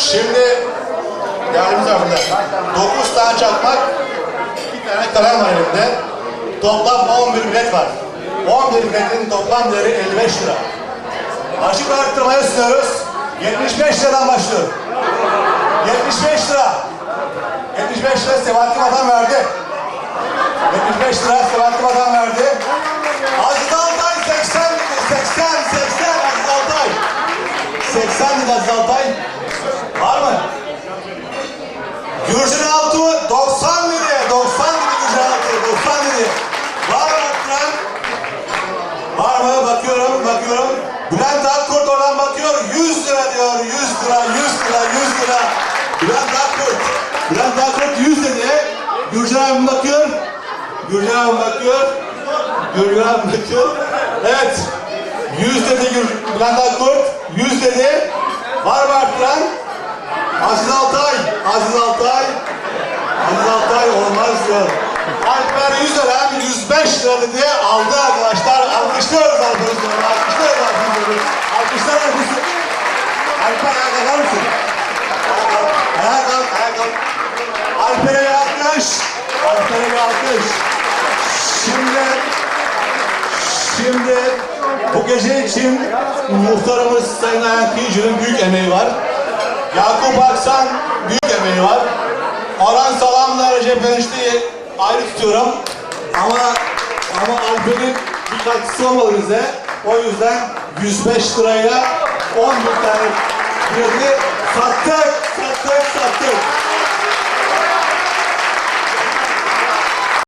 Şimdi değerli misafirler, 9 tane çakmak, bir tane kalem var elimde. Toplam 11 bilet var. 11 biletin toplam değeri 55 lira. Açık arttırmaya sunuyoruz. 75 liradan başlıyor. 75 lira. 75 lira Sebahattin Vatan verdi. 75 lira Sebahattin Vatan verdi. Aziz Altay 80 80 80 Aziz Altay. 80 lira Aziz Altay. Var mı? Gürcün Altuğ 90 liraya 90 lira Gürcün Altuğ 90 liraya. Var mı arttıran? Var mı? Bakıyorum, bakıyorum. Bülent Akkurt oradan bakıyor. 100 lira diyor. 100 lira, 100 lira, 100 lira. Bülent Akkurt. Bülent Akkurt 100 dedi. Gürcan bakıyor. Gürcan bakıyor. Gürcan bakıyor. Evet. 100 dedi Bülent Akkurt. 100 dedi. Var mı arttıran? Aziz Altay. Aziz Altay. Aziz Altay olmaz diyor. Alper 100 lira, 105 lira dedi. Aldı arkadaşlar. Alkışlıyoruz Alper'i. Alkışlar Alper'i. Alper ayağa kalkar mısın? Ayağa kalk, ayağa kalk. Alper'e bir alkış. Alper'e bir alkış. Şimdi, şimdi bu gece için muhtarımız Sayın Ayhan Kıyıcı'nın büyük emeği var. Yakup Aksan büyük emeği var. Orhan Salam'la Recep Enişte'yi ayrı tutuyorum. Ama ama Alper'in bir katkısı olmadı bize. O yüzden 105 lirayla 10 bin tane bileti sattık, sattık, sattık.